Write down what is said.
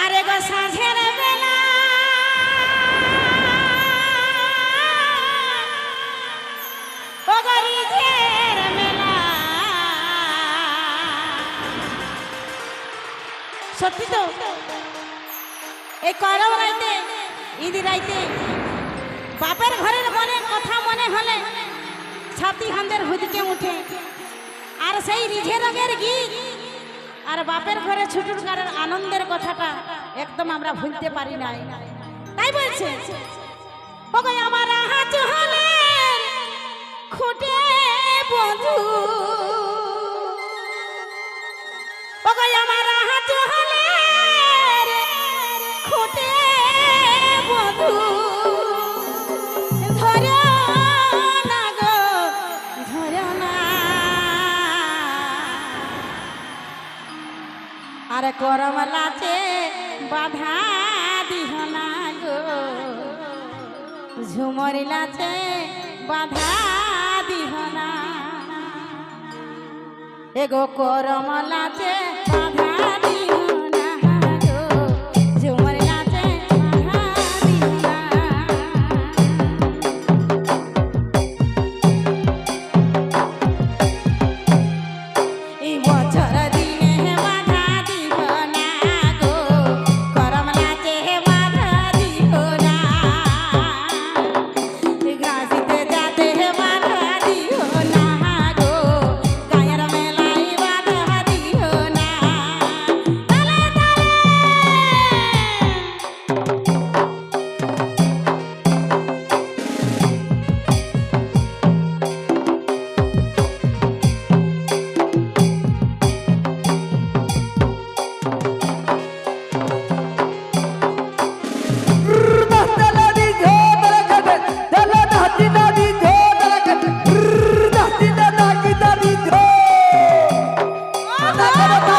আরে গো সাঁঝের বেলা। সত্যি তো? এই করম রাইতে ঈদি রাইতে বাপের হলে ছাতি হান্দের হুদকে উঠে। আর সেই রিঝে রঙের গীত। আর বাপের ঘরে ছুটুর আনন্দের কথাটা একদম আমরা ভুলতে পারি নাই। তাই বলছে আমার আর করম লাচে বাধা দিহ না গো। ঝুমর লাচে বাধা দিহ না। এগো করম লাচে বাধা هذا